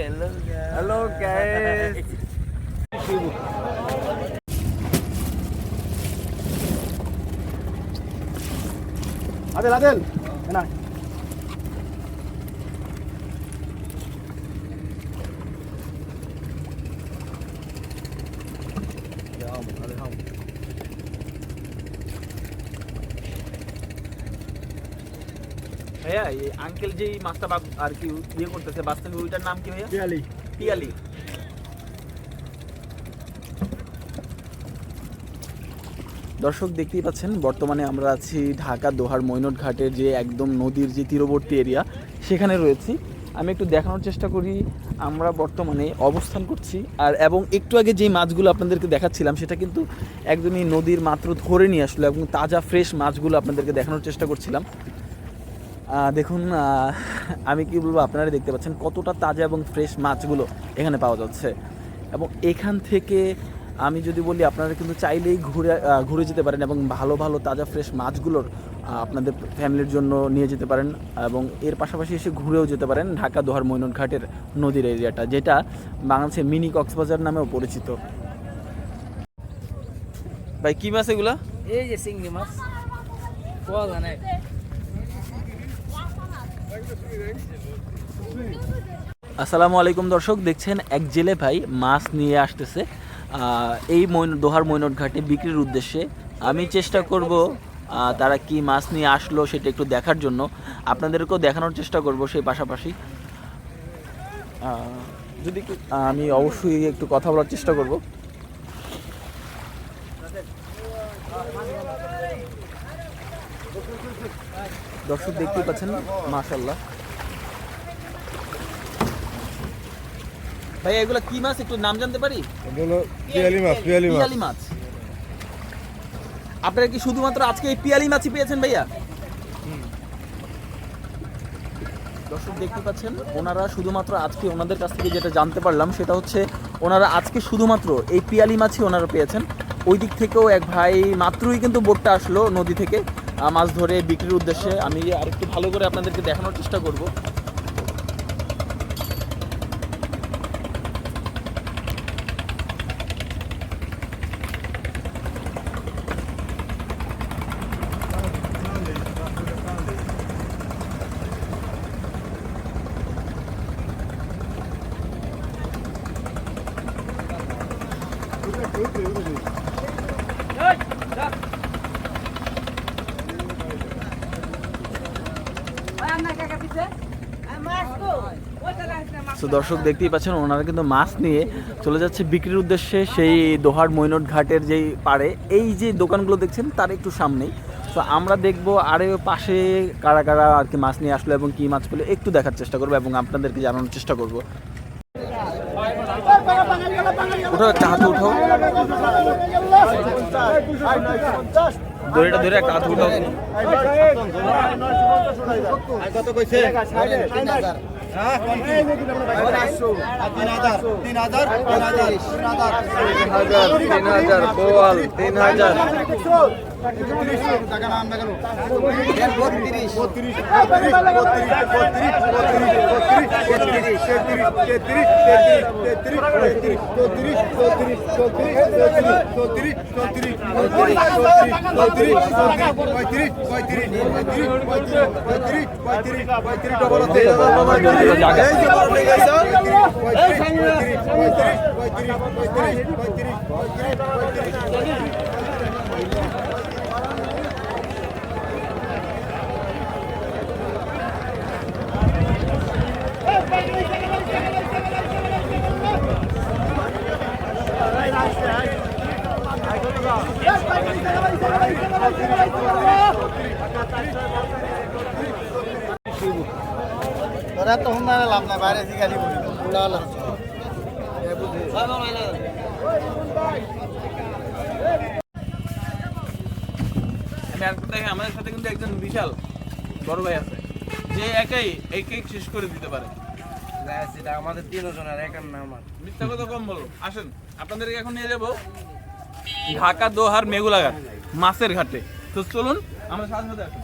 Hello guys. Hello guys. Adel, Adel. Enak. ভাইয়া এই uncle যেই মাছটা আর কি ইয়ে করতেছে বাস্তবে ওইটার নাম কি ভাইয়া? পিয়ালি। পিয়ালি। দর্শক দেখতেই পাচ্ছেন বর্তমানে আমরা আছি ঢাকা দোহার মৈনট ঘাটের যে একদম নদীর যে তীরবর্তী এরিয়া সেখানে রয়েছি। আমি একটু দেখানোর চেষ্টা করি আমরা বর্তমানে অবস্থান করছি আর এবং একটু আগে যে মাছগুলো আপনাদেরকে দেখাচ্ছিলাম সেটা কিন্তু একদমই নদীর মাত্র ধরে নিয়ে আসলো এবং তাজা ফ্রেশ মাছগুলো আপনাদেরকে দেখানোর চেষ্টা করছিলাম। দেখুন আমি কি বলব আপনারা দেখতে পাচ্ছেন কতটা তাজা এবং ফ্রেশ মাছগুলো এখানে পাওয়া যাচ্ছে। এবং এখান থেকে আমি যদি বলি, আপনারা কিন্তু চাইলেই ঘুরে ঘুরে যেতে পারেন এবং ভালো ভালো, তাজা ফ্রেশ মাছগুলোর আপনাদের ফ্যামিলির জন্য নিয়ে যেতে পারেন এবং এর পাশাপাশি এসে ঘুরেও যেতে পারেন ঢাকা, দোহার মৈনট ঘাটের নদীর এরিয়াটা, যেটা বাংলাদেশে মিনি কক্সবাজার নামেও পরিচিত। ভাই, কি মাছ এগুলা? এই যে চিংড়ি মাছ। আসসালামু আলাইকুম দর্শক, দেখছেন এক জেলে ভাই মাছ নিয়ে আসতেছে। এই মৈন দোহার মৈনট ঘাটে বিক্রির উদ্দেশ্যে আমি চেষ্টা করব তারা কি মাছ নিয়ে আসলো সেটা একটু দেখার জন্য। আপনাদেরকেও দেখানোর চেষ্টা করব সেই পাশাপাশি। যদি আমি অবশ্যই একটু কথা বলার চেষ্টা করব। দর্শক দেখতেই পাচ্ছেন মাশাল্লাহ ভাই এগুলো কি মাছ? একটু নাম জানতে পারি? হলো পিয়ালি মাছ পিয়ালি মাছ। পিয়ালি মাছ। আপনারা কি শুধুমাত্র আজকে এই পিয়ালি মাছই পেয়েছেন ভাইয়া? দর্শক দেখতে পাচ্ছেন ওনারা শুধুমাত্র আজকে ওনাদের কাছ থেকে যেটা জানতে পারলাম সেটা হচ্ছে ওনারা আজকে শুধুমাত্র এই পিয়ালি মাছই ওনারা পেয়েছেন। ওই দিক থেকেও এক ভাই মাত্রই কিন্তু বোটটা আসলো নদী থেকে। মাছ ধরে বিক্রির উদ্দেশ্যে আমি আরেকটু ভালো করে আপনাদেরকে দেখানোর চেষ্টা করব। তো দর্শক দেখতেই পাচ্ছেন, ওনারা কিন্তু মাছ নিয়ে চলে যাচ্ছে বিক্রির উদ্দেশ্যে সেই দোহার মৈনট ঘাটের যেই পাড়ে। এই যে দোকানগুলো দেখছেন, তার একটু সামনেই। তো আমরা দেখব আরে পাশে কারা কারা আর কি মাছ নিয়ে আসলো এবং কি মাছ পেল। একটু দেখার চেষ্টা করব এবং আপনাদেরকে জানানোর চেষ্টা করব। একটা উঠাও। দড়িটা ধরে একটা হাত উঠাও। কত কইছে? তিন হাজার। বোয়াল তিন হাজার। পঁয়ত্রিশ পঁয়ত্রিশ পঁয়ত্রিশ পঁয়ত্রিশ পঁয়ত্রিশ পঁয়ত্রিশ তোরা তো হুন্ডা লাভ নাই বাইরে থেকে গালি বলি না না দেখে আমাদের সাথে কিন্তু একজন বিশাল বড় ভাই আছে। যে একাই এই কেক শেষ করে দিতে পারে। সেটা আমাদের তিনজনের একার না আমার মিথ্যা কথা কম বলো। আসেন আপনাদেরকে এখন নিয়ে যাব ঢাকা দোহার মেঘুলাঘাট মাছের ঘাটে। তো চলুন আমরা সাথে সাথে আসুন